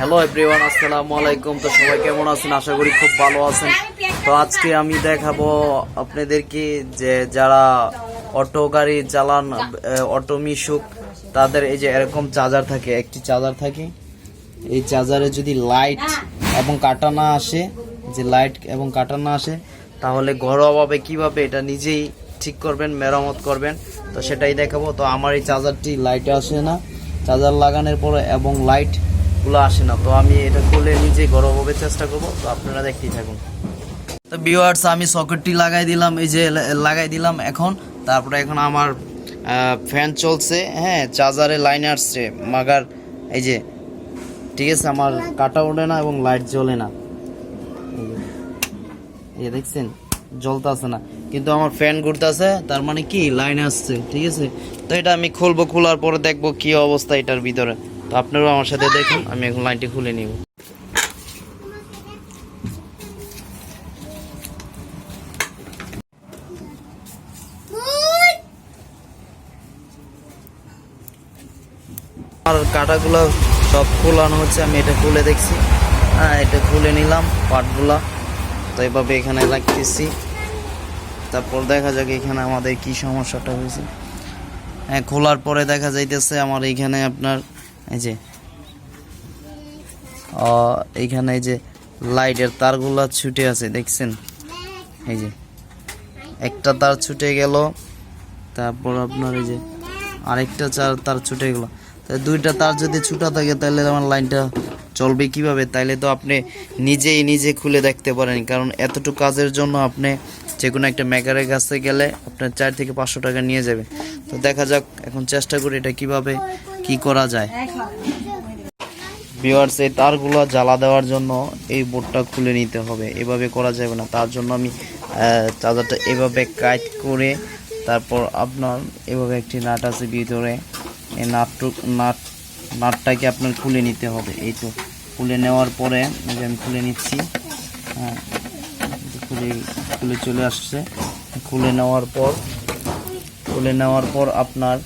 Hello everyone আসসালামু আলাইকুম। তো সবাই কেমন আছেন? আশা করি খুব ভালো আছেন। তো আজকে আমি দেখাবো আপনাদেরকে যে যারা অটো গাড়ি চালান অটো মিশুক, তাদের এই যে এরকম চার্জার থাকে। একটি চার্জার থাকে। এই চার্জারে যদি লাইট এবং কাটা না আসে, যে লাইট এবং কাটা না আসে, তাহলে ঘরোয়াভাবে কীভাবে এটা নিজেই ঠিক করবেন, মেরামত করবেন, তো সেটাই দেখাবো। তো আমার এই চার্জারটি লাইটে আসে না। চার্জার লাগানোর পরে এবং লাইট গুলো আসে না। তো আমি এটা খুলে নিজে ঘরোয়াভাবে চেষ্টা করব। তো আপনারা দেখতেই থাকুন। তো ভিউয়ার্স আমি সকেটটি লাগাই দিলাম, এই যে লাগাই দিলাম এখন। তারপরে এখন আমার ফ্যান চলছে হ্যাঁ চার্জারে লাইন আসছে। মাগার, এই যে, ঠিক আছে, আমার কাটা ওঠে না এবং লাইট জ্বলে না। এই দেখছেন, জ্বলতেছে না। কিন্তু আমার ফ্যান ঘুরতেছে, তার মানে কি? লাইন আসছে, ঠিক আছে? তো এটা আমি খুলবো, খোলার পরে দেখব কি অবস্থা এটার ভিতরে। তো আপনারাও আমার সাথে দেখুন, আমি এখন লাইনটি খুলে নিব। আর কাটাগুলো সব খোলানো হচ্ছে, আমি এটা খুলে দেখছি। হ্যাঁ এটা খুলে নিলাম পাটগুলা। তো এভাবে এখানে রাখতেছি। তারপর দেখা যাক এখানে আমাদের কি সমস্যাটা হয়েছে। হ্যাঁ খোলার পরে দেখা যাইতেছে আমার এইখানে আপনার এই যে। এইখানে এই যে লাইটের তারগুলা ছুটে আছে, দেখছেন? এই যে। একটা তার ছুটে গেল, তারপর আপনার এই যে আরেকটা চার তার ছুটে গেল। তা দুইটা তার যদি ছুটা থাকে, তাহলে আমার লাইনটা চলবে কীভাবে? তাইলে তো আপনি নিজেই নিজে খুলে দেখতে পারেন, কারণ এতটুকু কাজের জন্য আপনি যে কোনো একটা মেকারের কাছে গেলে আপনার চার থেকে পাঁচশো টাকা নিয়ে যাবে। তো দেখা যাক, এখন চেষ্টা করি এটা কীভাবে কি করা যায়? ভিওয়ার্স এই তারগুলো জ্বালা দেওয়ার জন্য এই বোর্ডটা খুলে নিতে হবে। এভাবে করা যাবে না। তার জন্য আমি চার্জারটা এভাবে কাট করে তারপর আপনার এভাবে একটি নাট আছে ভিতরে। এই নাটটু নাট নাটটাকে আপনার খুলে নিতে হবে। এই তো খুলে নেওয়ার পরে যে আমি খুলে নিচ্ছি হ্যাঁ খুলে খুলে চলে আসছে। খুলে নেওয়ার পর খুলে নেওয়ার পর আপনার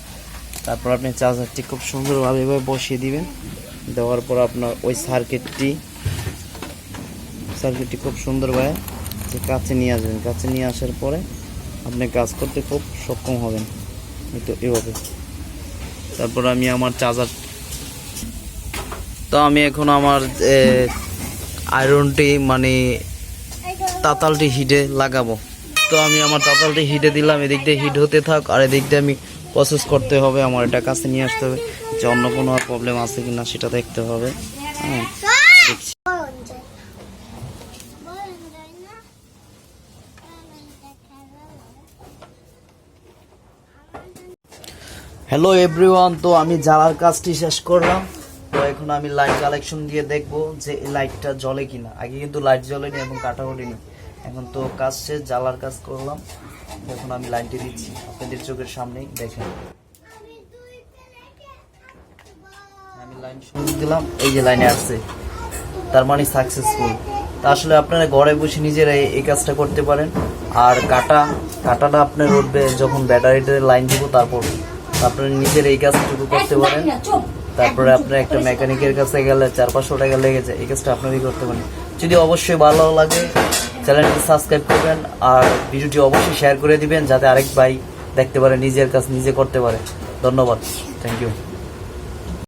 তারপর আপনি চার্জারটি খুব সুন্দরভাবে এভাবে বসিয়ে দিবেন। দেওয়ার পর আপনার ওই সার্কিটটি সার্কিটটি খুব সুন্দরভাবে কাছে নিয়ে আসবেন। কাছে নিয়ে আসার পরে আপনি কাজ করতে খুব সক্ষম হবেন। তো এভাবে। তারপর আমি আমার চার্জার, তো আমি এখন আমার আয়রনটি মানে তাতালটি হিটে লাগাবো। তো আমি আমার তাতালটি হিটে দিলাম, এদিক দিয়ে হিট হতে থাক, আর এদিক দিয়ে আমি প্রসেস করতে হবে, আমার এটা কাছে নিয়ে আসতে হবে। যে অন্য কোনো আর প্রবলেম আছে কিনা সেটা দেখতে হবে। হ্যাঁ হ্যালো এভরিওয়ান তো আমি জ্বালার কাজটি শেষ করলাম। তো এখন আমি লাইট কালেকশন দিয়ে দেখব যে এই লাইটটা জ্বলে কিনা। আগে কিন্তু লাইট জ্বলেনি এবং কাটা ওঠেনি এখন তো কাজ শেষ, জ্বালার কাজ করলাম। এখন আমি লাইনটি দিচ্ছি। আপনাদের চোখের সামনেই দেখেন। আমি লাইন শুরু দিলাম এই যে লাইনে আসছে। তার মানে সাকসেসফুল তা আসলে আপনারা ঘরে বসে নিজেরা এই- এই কাজটা করতে পারেন। আর কাটা কাটাটা আপনার উঠবে যখন ব্যাটারিতে লাইন দিব তারপর। আপনারা নিজের এই কাজটুকু করতে পারেন। তারপরে আপনার একটা মেকানিকের কাছে গেলে চার পাঁচশো টাকা লেগে যায়। এই কাজটা আপনারই করতে পারেন। যদি অবশ্যই ভালো লাগে চ্যানেলটি সাবস্ক্রাইব করবেন আর ভিডিওটি অবশ্যই শেয়ার করে দিবেন যাতে আরেক ভাই দেখতে পারে, নিজের কাজ নিজে করতে পারে। ধন্যবাদ। Thank you